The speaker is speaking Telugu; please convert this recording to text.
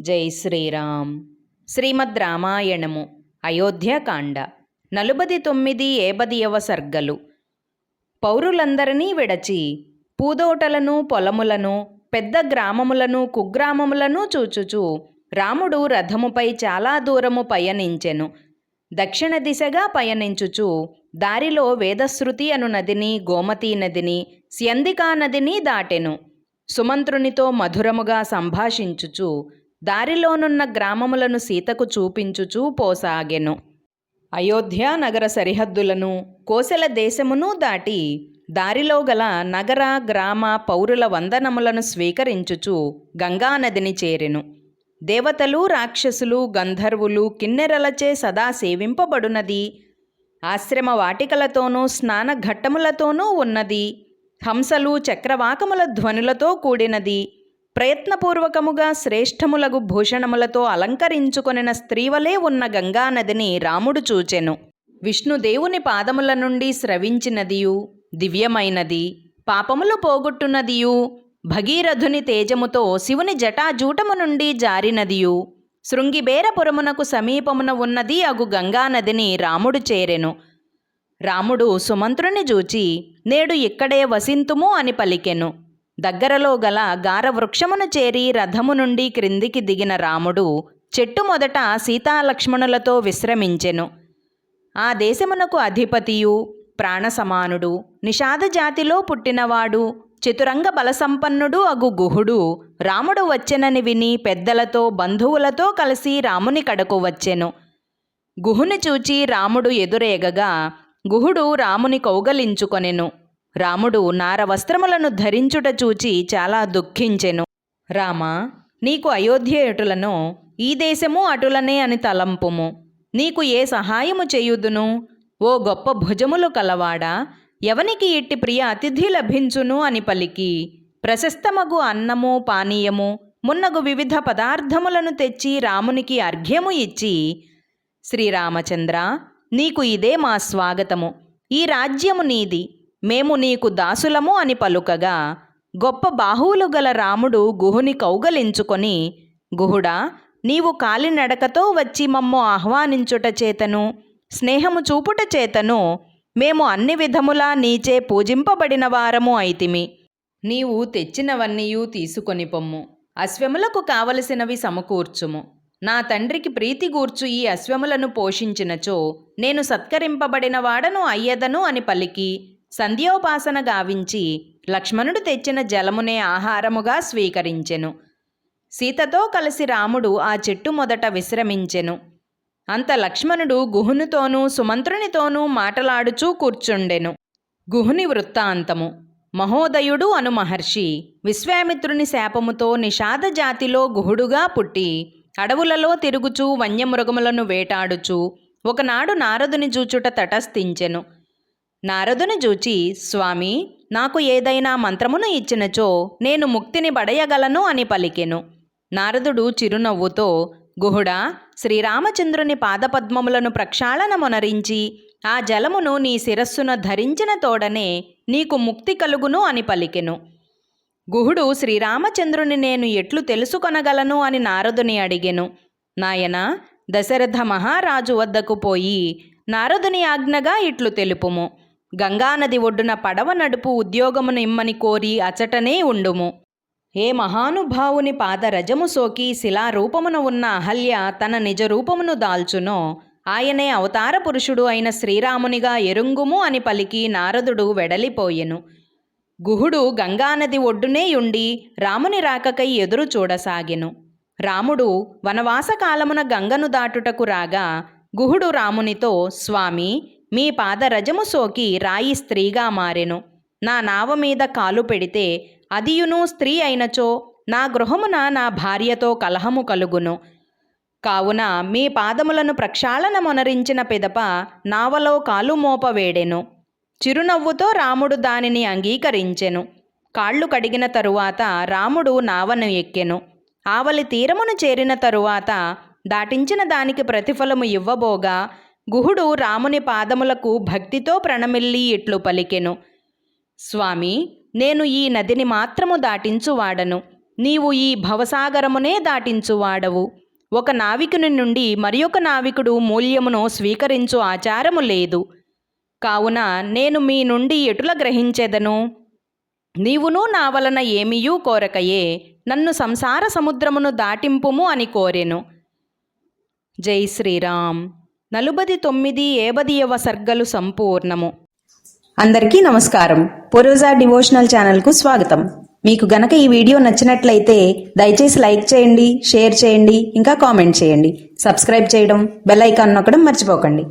జై శ్రీరామ్. శ్రీమద్ రామాయణము అయోధ్యకాండ. నలుబది తొమ్మిది ఏబదియవ సర్గలు. పౌరులందరినీ విడచి పూదోటలను పొలములను పెద్ద గ్రామములను కుగ్రామములను చూచుచు రాముడు రథముపై చాలా దూరము పయనించెను. దక్షిణ దిశగా పయనించుచు దారిలో వేదశ్రుతి అను నదిని గోమతీ నదిని స్యందికా నదిని దాటెను. సుమంత్రునితో మధురముగా సంభాషించుచు దారిలోనున్న గ్రామములను సీతకు చూపించుచూ పోసాగెను. అయోధ్య నగర సరిహద్దులను కోసల దేశమును దాటి దారిలో గల నగర గ్రామ పౌరుల వందనములను స్వీకరించుచు గంగానదిని చేరెను. దేవతలు రాక్షసులు గంధర్వులు కిన్నెరలచే సదా సేవింపబడునది. ఆశ్రమ వాటికలతోనూ స్నాన ఘట్టములతోనూ ఉన్నది. హంసలు చక్రవాకముల ధ్వనులతో కూడినది. ప్రయత్నపూర్వకముగా శ్రేష్టములగు భూషణములతో అలంకరించుకొనిన స్త్రీవలే ఉన్న గంగానదిని రాముడు చూచెను. విష్ణుదేవుని పాదముల నుండి స్రవించినదియు దివ్యమైనది పాపములు పోగొట్టునదియు భగీరథుని తేజముతో శివుని జటాజూటము నుండి జారినదియు శృంగిబేరపురమునకు సమీపమున ఉన్నది అగు గంగానదిని రాముడు చేరెను. రాముడు సుమంత్రుని చూచి నేడు ఇక్కడే వసింతుము అని పలికెను. దగ్గరలో గల గారవృక్షమును చేరి రథము నుండి క్రిందికి దిగిన రాముడు చెట్టు మొదట సీతాలక్ష్మణులతో విశ్రమించెను. ఆ దేశమునకు అధిపతియు ప్రాణసమానుడు నిషాద జాతిలో పుట్టినవాడు చతురంగ బలసంపన్నుడు అగు గుహుడు రాముడు వచ్చెనని విని పెద్దలతో బంధువులతో కలిసి రాముని కడకు వచ్చెను. గుహుని చూచి రాముడు ఎదురేగగా గుహుడు రాముని కౌగలించుకొనెను. రాముడు నార వస్త్రములను ధరించుట చూచి చాలా దుఃఖించెను. రామా నీకు అయోధ్య ఈ దేశము అటులనే అని తలంపుము. నీకు ఏ సహాయము చేయుదును? ఓ గొప్ప భుజములు కలవాడా? ఎవనికి ఇట్టి ప్రియ అతిథి లభించును అని పలికి. ప్రశస్తమగు అన్నము పానీయము మున్నగు వివిధ పదార్థములను తెచ్చి రామునికి అర్ఘ్యము ఇచ్చి శ్రీరామచంద్ర నీకు ఇదే మా స్వాగతము. ఈ రాజ్యము నీది. మేము నీకు దాసులము అని పలుకగా గొప్ప బాహువులు గల రాముడు గుహుని కౌగలించుకొని గుహుడా నీవు కాలినడకతో వచ్చి మమ్ము ఆహ్వానించుట చేతను స్నేహము చూపుట చేతను మేము అన్ని విధములా నీచే పూజింపబడిన వారము అయితిమి. నీవు తెచ్చినవన్నీయూ తీసుకొని పొమ్ము. అశ్వములకు కావలసినవి సమకూర్చుము. నా తండ్రికి ప్రీతి గూర్చు ఈ అశ్వములను పోషించినచో నేను సత్కరింపబడిన వాడను అయ్యదను అని పలికి సంధ్యోపాసన గావించి లక్ష్మణుడు తెచ్చిన జలమునే ఆహారముగా స్వీకరించెను. సీతతో కలిసి రాముడు ఆ చెట్టు మొదట విశ్రమించెను. అంత లక్ష్మణుడు గుహునితోనూ సుమంత్రునితోనూ మాటలాడుచూ కూర్చుండెను. గుహుని వృత్తాంతము. మహోదయుడు అను మహర్షి విశ్వామిత్రుని శాపముతో నిషాద జాతిలో గుహుడుగా పుట్టి అడవులలో తిరుగుచూ వన్యమృగములను వేటాడుచూ ఒకనాడు నారదుని జూచుట తటస్థించెను. నారదుని జూచి స్వామి నాకు ఏదైనా మంత్రమును ఇచ్చినచో నేను ముక్తిని పడయగలను అని పలికెను. నారదుడు చిరునవ్వుతో గుహుడా శ్రీరామచంద్రుని పాదపద్మములను ప్రక్షాళనమునరించి ఆ జలమును నీ శిరస్సున ధరించిన తోడనే నీకు ముక్తి కలుగును అని పలికెను. గుహుడు శ్రీరామచంద్రుని నేను ఎట్లు తెలుసుకొనగలను? అని నారదుని అడిగెను. నాయన దశరథ మహారాజు వద్దకు పోయి నారదుని ఆజ్ఞగా ఇట్లు తెలుపుము. గంగానది ఒడ్డున పడవ నడుపు ఉద్యోగమును ఇమ్మని కోరి అచటనే ఉండుము. ఏ మహానుభావుని పాదరజము సోకి శిలారూపమున ఉన్న అహల్య తన నిజ రూపమును దాల్చునో ఆయనే అవతార పురుషుడు అయిన శ్రీరామునిగా ఎరుంగుము అని పలికి నారదుడు వెడలిపోయెను. గుహుడు గంగానది ఒడ్డునేయుండి రాముని రాకకై ఎదురు చూడసాగెను. రాముడు వనవాసకాలమున గంగను దాటుటకు రాగా గుహుడు రామునితో స్వామి మీ పాదరజము సోకి రాయి స్త్రీగా మారెను. నా నావ మీద కాలు పెడితే అదియును స్త్రీ అయినచో నా గృహమున నా భార్యతో కలహము కలుగును. కావున మీ పాదములను ప్రక్షాళన మొనరించిన పిదప నావలో కాలు మోపవేడెను చిరునవ్వుతో రాముడు దానిని అంగీకరించెను. కాళ్ళు కడిగిన తరువాత రాముడు నావను ఎక్కెను. ఆవలి తీరమును చేరిన తరువాత దాటించిన దానికి ప్రతిఫలము ఇవ్వబోగా గుహుడు రాముని పాదములకు భక్తితో ప్రణమిల్లి ఇట్లు పలికెను. స్వామి నేను ఈ నదిని మాత్రము దాటించువాడను. నీవు ఈ భవసాగరమునే దాటించువాడవు. ఒక నావికుని నుండి మరి ఒక నావికుడు మూల్యమును స్వీకరించు ఆచారము లేదు. కావున నేను మీ నుండి ఎటుల గ్రహించెదను? నీవును నా వలన ఏమీయూ కోరకయే. నన్ను సంసార సముద్రమును దాటింపుము అని కోరెను. జై శ్రీరామ్. నలుబది తొమ్మిది ఏబదియవ సర్గలు సంపూర్ణము. అందరికీ నమస్కారం. పొరోజా డివోషనల్ ఛానల్కు స్వాగతం. మీకు గనక ఈ వీడియో నచ్చినట్లయితే దయచేసి లైక్ చేయండి షేర్ చేయండి ఇంకా కామెంట్ చేయండి. సబ్స్క్రైబ్ చేయడం బెల్ ఐకాన్ నొక్కడం మర్చిపోకండి.